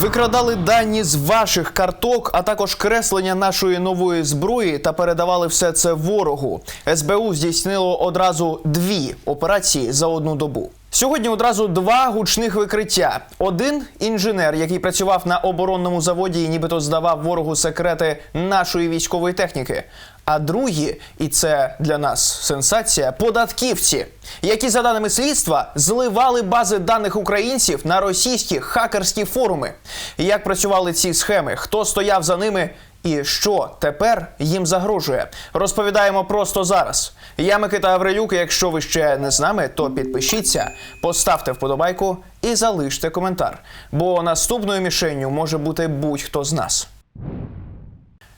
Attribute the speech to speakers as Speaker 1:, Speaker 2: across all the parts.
Speaker 1: Викрадали дані з ваших карток, а також креслення нашої нової зброї та передавали все це ворогу. СБУ здійснило одразу дві операції за одну добу. Сьогодні одразу два гучних викриття. Один інженер, який працював на оборонному заводі і нібито здавав ворогу секрети нашої військової техніки. А другі, і це для нас сенсація, податківці, які за даними слідства зливали бази даних українців на російські хакерські форуми. Як працювали ці схеми, хто стояв за ними? І що тепер їм загрожує? Розповідаємо просто зараз. Я Микита Аврилюк. Якщо ви ще не з нами, то підпишіться, поставте вподобайку і залиште коментар. Бо наступною мішенню може бути будь-хто з нас.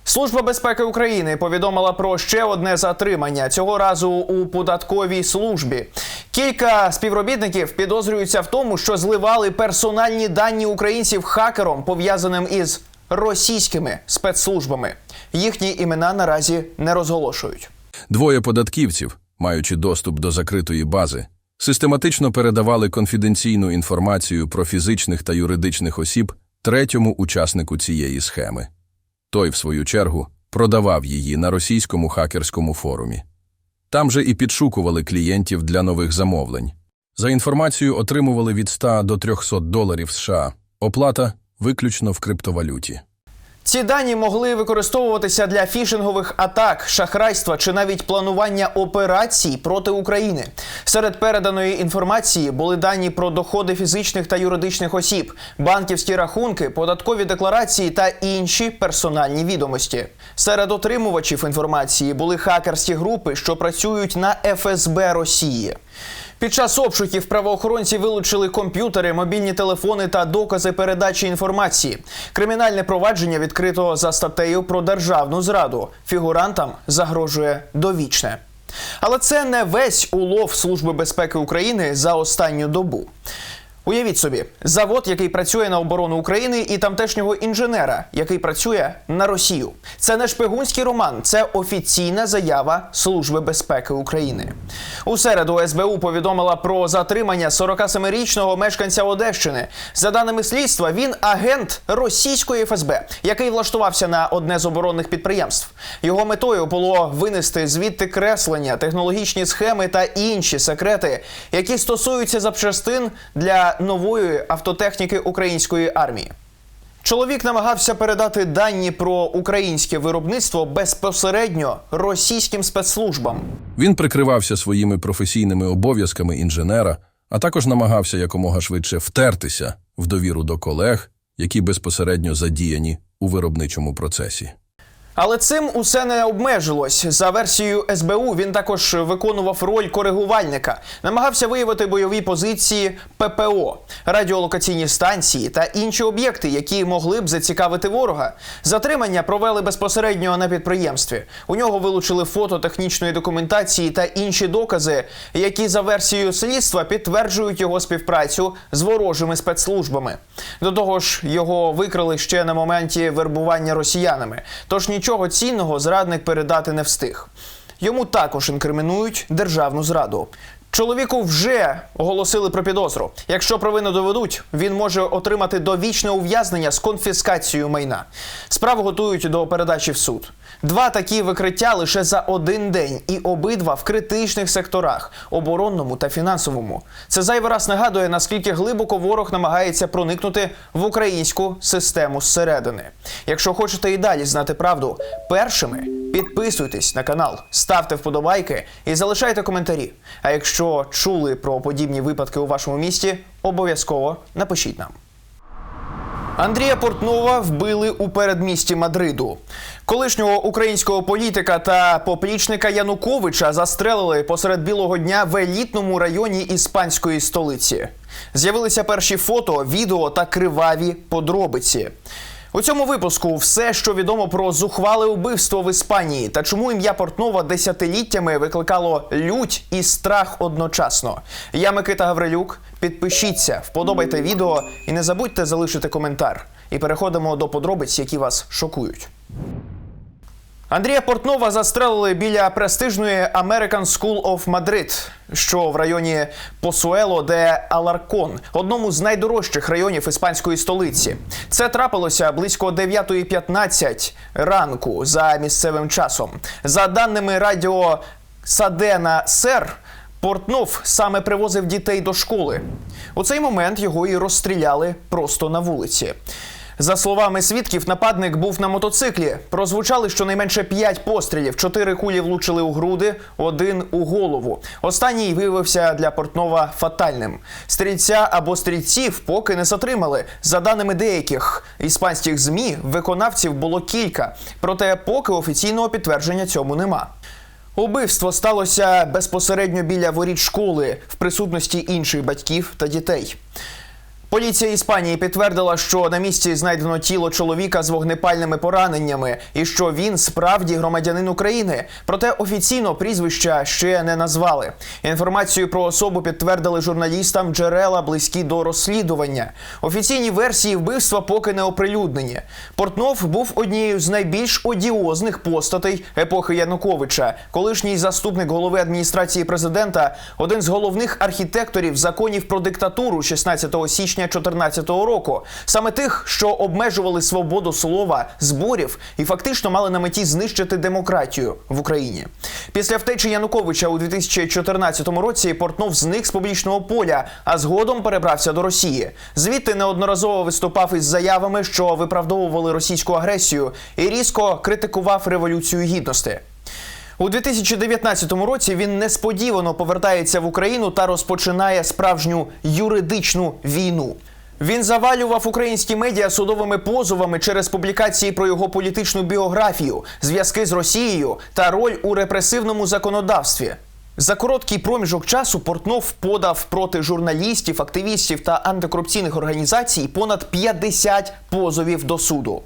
Speaker 1: Служба безпеки України повідомила про ще одне затримання цього разу у податковій службі. Кілька співробітників підозрюються в тому, що зливали персональні дані українців хакером, пов'язаним із російськими спецслужбами. Їхні імена наразі не розголошують.
Speaker 2: Двоє податківців, маючи доступ до закритої бази, систематично передавали конфіденційну інформацію про фізичних та юридичних осіб третьому учаснику цієї схеми. Той, в свою чергу, продавав її на російському хакерському форумі. Там же і підшукували клієнтів для нових замовлень. За інформацією отримували від 100 до 300 доларів США. Оплата виключно в криптовалюті.
Speaker 1: Ці дані могли використовуватися для фішингових атак, шахрайства чи навіть планування операцій проти України. Серед переданої інформації були дані про доходи фізичних та юридичних осіб, банківські рахунки, податкові декларації та інші персональні відомості. Серед отримувачів інформації були хакерські групи, що працюють на ФСБ Росії. Під час обшуків правоохоронці вилучили комп'ютери, мобільні телефони та докази передачі інформації. Кримінальне провадження відкрито за статтею про державну зраду. Фігурантам загрожує довічне. Але це не весь улов Служби безпеки України за останню добу. Уявіть собі, завод, який працює на оборону України, і тамтешнього інженера, який працює на Росію. Це не шпигунський роман, це офіційна заява Служби безпеки України. У середу СБУ повідомила про затримання 47-річного мешканця Одещини. За даними слідства, він агент російської ФСБ, який влаштувався на одне з оборонних підприємств. Його метою було винести звідти креслення, технологічні схеми та інші секрети, які стосуються запчастин для нової автотехніки української армії. Чоловік намагався передати дані про українське виробництво безпосередньо російським спецслужбам.
Speaker 2: Він прикривався своїми професійними обов'язками інженера, а також намагався якомога швидше втертися в довіру до колег, які безпосередньо задіяні у виробничому процесі.
Speaker 1: Але цим усе не обмежилось. За версією СБУ він також виконував роль коригувальника, намагався виявити бойові позиції ППО, радіолокаційні станції та інші об'єкти, які могли б зацікавити ворога. Затримання провели безпосередньо на підприємстві. У нього вилучили фото технічної документації та інші докази, які за версією слідства підтверджують його співпрацю з ворожими спецслужбами. До того ж, його викрили ще на моменті вербування росіянами. Тож нічого цінного зрадник передати не встиг. Йому також інкримінують державну зраду. Чоловіку вже оголосили про підозру. Якщо провину доведуть, він може отримати довічне ув'язнення з конфіскацією майна. Справу готують до передачі в суд. Два такі викриття лише за один день, і обидва в критичних секторах оборонному та фінансовому. Це зайвий раз нагадує, наскільки глибоко ворог намагається проникнути в українську систему зсередини. Якщо хочете і далі знати правду першими, підписуйтесь на канал, ставте вподобайки і залишайте коментарі. А якщо чули про подібні випадки у вашому місті, обов'язково напишіть нам. Андрія Портнова вбили у передмісті Мадриду. Колишнього українського політика та поплічника Януковича застрелили посеред білого дня в елітному районі іспанської столиці. З'явилися перші фото, відео та криваві подробиці. У цьому випуску все, що відомо про зухвале убивство в Іспанії та чому ім'я Портнова десятиліттями викликало лють і страх одночасно. Я Микита Гаврилюк. Підпишіться, вподобайте відео і не забудьте залишити коментар. І переходимо до подробиць, які вас шокують. Андрія Портнова застрелили біля престижної American School of Madrid, що в районі Посуело де Аларкон, одному з найдорожчих районів іспанської столиці. Це трапилося близько 9.15 ранку за місцевим часом. За даними радіо Садена Сер. Портнов саме привозив дітей до школи. У цей момент його і розстріляли просто на вулиці. За словами свідків, нападник був на мотоциклі. Прозвучали щонайменше п'ять пострілів. Чотири кулі влучили у груди, один у голову. Останній виявився для Портнова фатальним. Стрільця або стрільців поки не затримали. За даними деяких іспанських змі, виконавців було кілька. Проте поки офіційного підтвердження цьому нема. Убивство сталося безпосередньо біля воріт школи в присутності інших батьків та дітей. Поліція Іспанії підтвердила, що на місці знайдено тіло чоловіка з вогнепальними пораненнями і що він справді громадянин України. Проте офіційно прізвища ще не назвали. Інформацію про особу підтвердили журналістам джерела близькі до розслідування. Офіційні версії вбивства поки не оприлюднені. Портнов був однією з найбільш одіозних постатей епохи Януковича, колишній заступник голови адміністрації президента, один з головних архітекторів законів про диктатуру 16 січня 2014 року, саме тих, що обмежували свободу слова, зборів і фактично мали на меті знищити демократію в Україні. Після втечі Януковича у 2014 році Портнов зник з публічного поля, а згодом перебрався до Росії. Звідти неодноразово виступав із заявами, що виправдовували російську агресію, і різко критикував революцію гідності. У 2019 році він несподівано повертається в Україну та розпочинає справжню юридичну війну. Він завалював українські медіа судовими позовами через публікації про його політичну біографію, зв'язки з Росією та роль у репресивному законодавстві. За короткий проміжок часу Портнов подав проти журналістів, активістів та антикорупційних організацій понад 50 позовів до суду.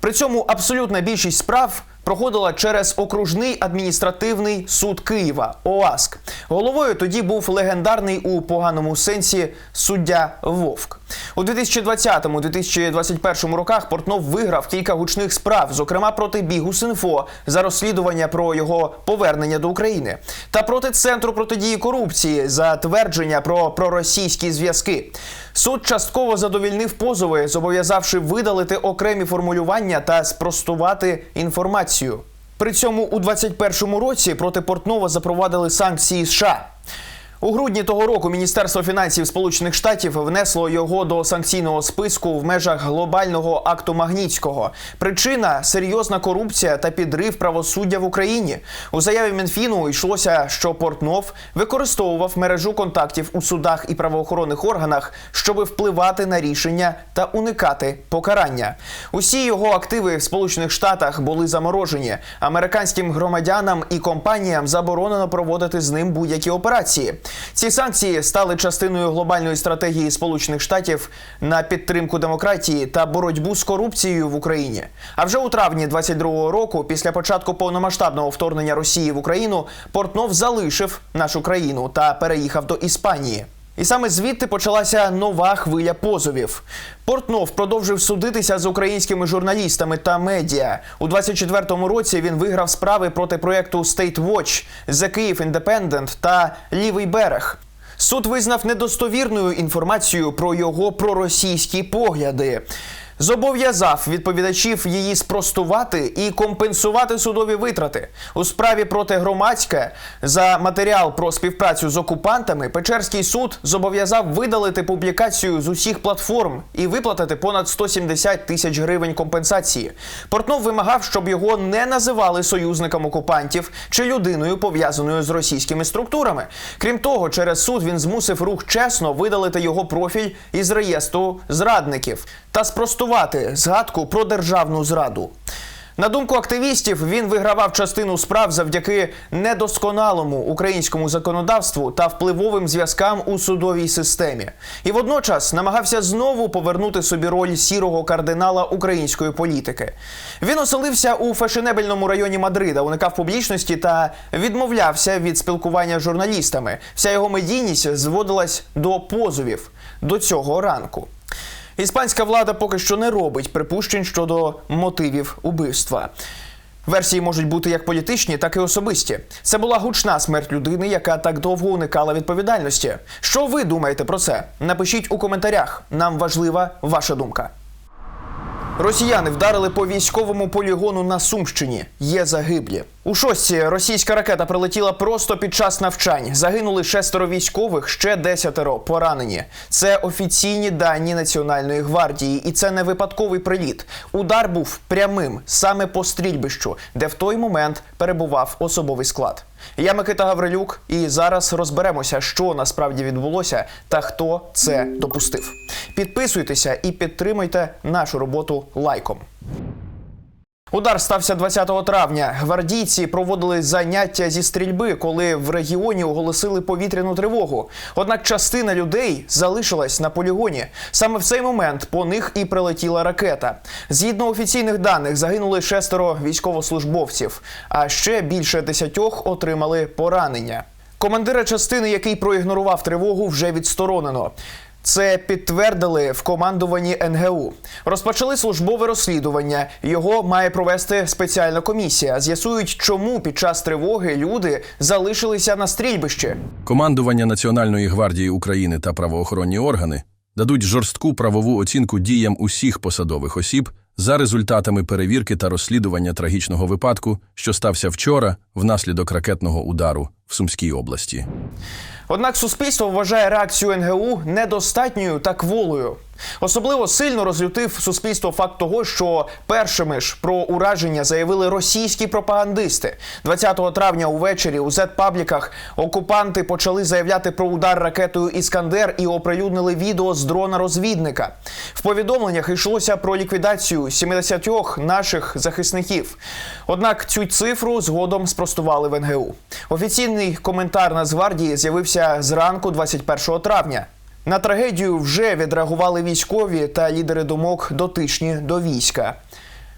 Speaker 1: При цьому абсолютна більшість справ проходила через окружний адміністративний суд Києва ОАСК. Головою тоді був легендарний у поганому сенсі суддя Вовк. У 2020-2021 роках Портнов виграв кілька гучних справ, зокрема проти Бігус.Інфо за розслідування про його повернення до України та проти центру протидії корупції за твердження про проросійські зв'язки. Суд частково задовільнив позови, зобов'язавши видалити окремі формулювання та спростувати інформацію. При цьому у 2021 році проти Портнова запровадили санкції США. У грудні того року Міністерство фінансів Сполучених Штатів внесло його до санкційного списку в межах глобального акту Магнітського. Причина серйозна корупція та підрив правосуддя в Україні. У заяві Мінфіну йшлося, що Портнов використовував мережу контактів у судах і правоохоронних органах, щоби впливати на рішення та уникати покарання. Усі його активи в Сполучених Штатах були заморожені. Американським громадянам і компаніям заборонено проводити з ним будь-які операції. Ці санкції стали частиною глобальної стратегії Сполучених Штатів на підтримку демократії та боротьбу з корупцією в Україні. А вже у травні 22-го року, після початку повномасштабного вторгнення Росії в Україну, Портнов залишив нашу країну та переїхав до Іспанії. І саме звідти почалася нова хвиля позовів. Портнов продовжив судитися з українськими журналістами та медіа. У 24-му році він виграв справи проти проєкту State Watch, The Kyiv Independent та Лівий берег. Суд визнав недостовірною інформацію про його проросійські погляди. Зобов'язав відповідачів її спростувати і компенсувати судові витрати у справі проти громадське за матеріал про співпрацю з окупантами. Печерський суд зобов'язав видалити публікацію з усіх платформ і виплатити понад 170 тисяч гривень компенсації. Портнов вимагав, щоб його не називали союзником окупантів чи людиною пов'язаною з російськими структурами. Крім того, через суд він змусив рух чесно видалити його профіль із реєстру зрадників та спростувати згадку про державну зраду. На думку активістів, він вигравав частину справ завдяки недосконалому українському законодавству та впливовим зв'язкам у судовій системі, і водночас намагався знову повернути собі роль сірого кардинала української політики. Він оселився у фешенебельному районі Мадрида, уникав публічності та відмовлявся від спілкування з журналістами. Вся його медійність зводилась до позовів до цього ранку. Іспанська влада поки що не робить припущень щодо мотивів убивства. Версії можуть бути як політичні, так і особисті. Це була гучна смерть людини, яка так довго уникала відповідальності. Що ви думаєте про це? Напишіть у коментарях. Нам важлива ваша думка. Росіяни вдарили по військовому полігону на Сумщині. Є загиблі. У шостці російська ракета прилетіла просто під час навчань. Загинули шестеро військових, ще десятеро поранені. Це офіційні дані Національної гвардії, і це не випадковий приліт. Удар був прямим саме по стрільбищу, де в той момент перебував особовий склад. Я Микита Гаврилюк, і зараз розберемося, що насправді відбулося та хто це допустив. Підписуйтеся і підтримуйте нашу роботу лайком. Удар стався 20 травня. Гвардійці проводили заняття зі стрільби, коли в регіоні оголосили повітряну тривогу. Однак частина людей залишилась на полігоні. Саме в цей момент по них і прилетіла ракета. Згідно офіційних даних, загинули шестеро військовослужбовців, а ще більше десятьох отримали поранення. Командира частини, який проігнорував тривогу, вже відсторонено. Це підтвердили в командуванні НГУ. Розпочали службове розслідування. Його має провести спеціальна комісія. З'ясують, чому під час тривоги люди залишилися на стрільбищі.
Speaker 2: Командування Національної гвардії України та правоохоронні органи дадуть жорстку правову оцінку діям усіх посадових осіб за результатами перевірки та розслідування трагічного випадку, що стався вчора внаслідок ракетного удару в Сумській області.
Speaker 1: Однак суспільство вважає реакцію НГУ недостатньою та кволою. Особливо сильно розлютив суспільство факт того, що першими ж про ураження заявили російські пропагандисти. 20 травня увечері у Z-пабліках окупанти почали заявляти про удар ракетою Іскандер і оприлюднили відео з дрона розвідника. В повідомленнях йшлося про ліквідацію 70 наших захисників. Однак цю цифру згодом спростували в НГУ. Офіційний коментар Нацгвардії з'явився зранку 21 травня. На трагедію вже відреагували військові та лідери думок дотичні до війська.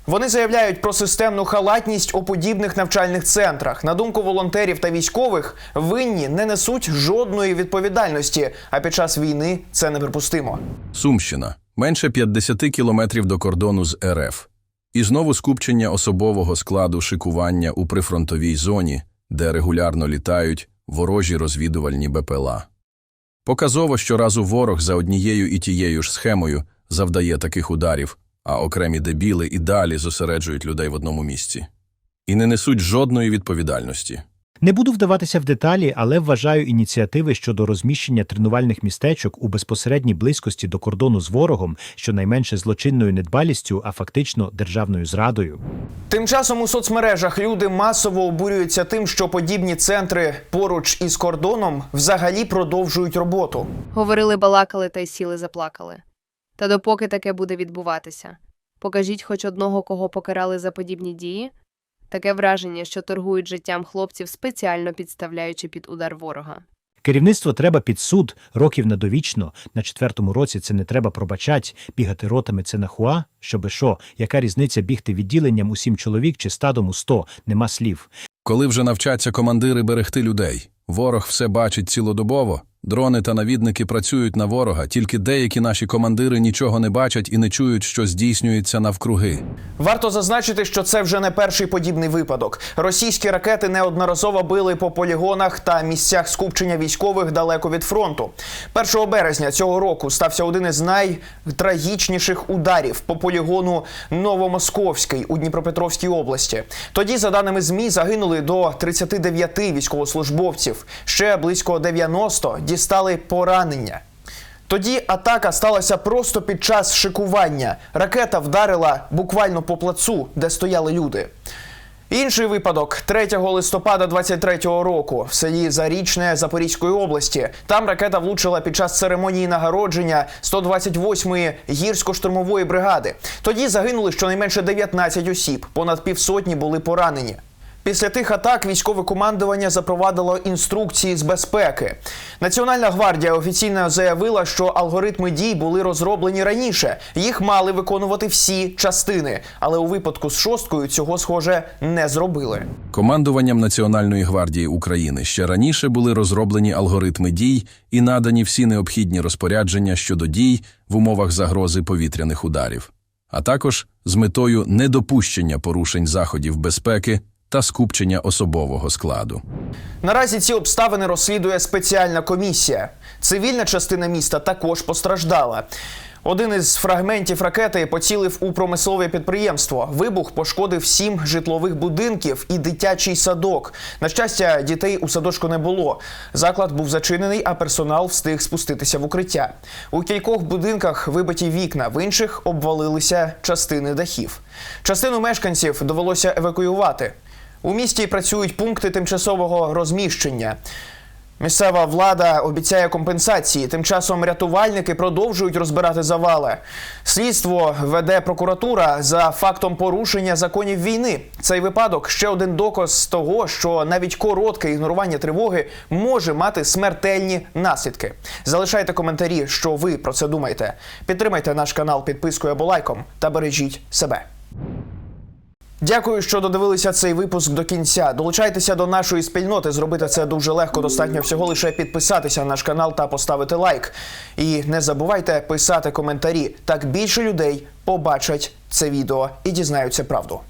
Speaker 1: Вони заявляють про системну халатність у подібних навчальних центрах. На думку волонтерів та військових, винні не несуть жодної відповідальності, а під час війни це неприпустимо.
Speaker 2: Сумщина менше 50 кілометрів до кордону з РФ. І знову скупчення особового складу шикування у прифронтовій зоні, де регулярно літають ворожі розвідувальні БПЛА. Показово, що разу ворог за однією і тією ж схемою завдає таких ударів, а окремі дебіли і далі зосереджують людей в одному місці. І не несуть жодної відповідальності.
Speaker 3: Не буду вдаватися в деталі, але вважаю ініціативи щодо розміщення тренувальних містечок у безпосередній близькості до кордону з ворогом, щонайменше злочинною недбалістю, а фактично державною зрадою.
Speaker 1: Тим часом у соцмережах люди масово обурюються тим, що подібні центри поруч із кордоном взагалі продовжують роботу.
Speaker 4: Говорили, балакали та й сіли заплакали. Та допоки таке буде відбуватися, покажіть хоч одного, кого покарали за подібні дії. Таке враження, що торгують життям хлопців, спеціально підставляючи під удар ворога.
Speaker 3: Керівництво треба під суд, років на довічно. На четвертому році це не треба пробачать, бігати ротами це нахуа, щоби що, яка різниця бігти відділенням у сім чоловік чи стадом у сто, нема слів.
Speaker 2: Коли вже навчаться командири берегти людей, ворог все бачить цілодобово, дрони та навідники працюють на ворога, тільки деякі наші командири нічого не бачать і не чують, що здійснюється навкруги.
Speaker 1: Варто зазначити, що це вже не перший подібний випадок. Російські ракети неодноразово били по полігонах та місцях скупчення військових далеко від фронту. 1 березня цього року стався один із найтрагічніших ударів по полігону Новомосковський у Дніпропетровській області. Тоді, за даними змі, загинули до 39 військовослужбовців. Ще близько 90 дістали поранення. Тоді атака сталася просто під час шикування. Ракета вдарила буквально по плацу, де стояли люди. Інший випадок 3 листопада 23-го року в селі Зарічне Запорізької області. Там ракета влучила під час церемонії нагородження 128-ї гірсько-штурмової бригади. Тоді загинули щонайменше 19 осіб, понад півсотні були поранені. Після тих атак військове командування запровадило інструкції з безпеки. Національна гвардія офіційно заявила, що алгоритми дій були розроблені раніше. Їх мали виконувати всі частини, але у випадку з шосткою цього схоже не зробили.
Speaker 2: Командуванням Національної гвардії України ще раніше були розроблені алгоритми дій і надані всі необхідні розпорядження щодо дій в умовах загрози повітряних ударів. а також з метою недопущення порушень заходів безпеки та скупчення особового складу.
Speaker 1: Наразі ці обставини розслідує спеціальна комісія. Цивільна частина міста також постраждала. Один із фрагментів ракети поцілив у промислове підприємство. Вибух пошкодив сім житлових будинків і дитячий садок. На щастя, дітей у садочку не було. Заклад був зачинений, а персонал встиг спуститися в укриття. У кількох будинках вибиті вікна, в інших обвалилися частини дахів. Частину мешканців довелося евакуювати. У місті працюють пункти тимчасового розміщення. Місцева влада обіцяє компенсації. Тим часом рятувальники продовжують розбирати завали. Слідство веде прокуратура за фактом порушення законів війни. Цей випадок ще один доказ того, що навіть коротке ігнорування тривоги може мати смертельні наслідки. Залишайте коментарі, що ви про це думаєте. Підтримайте наш канал підпискою або лайком та бережіть себе. Дякую, що додивилися цей випуск до кінця. Долучайтеся до нашої спільноти. Зробити це дуже легко. Достатньо всього лише підписатися на наш канал та поставити лайк. І не забувайте писати коментарі. Так більше людей побачать це відео і дізнаються правду.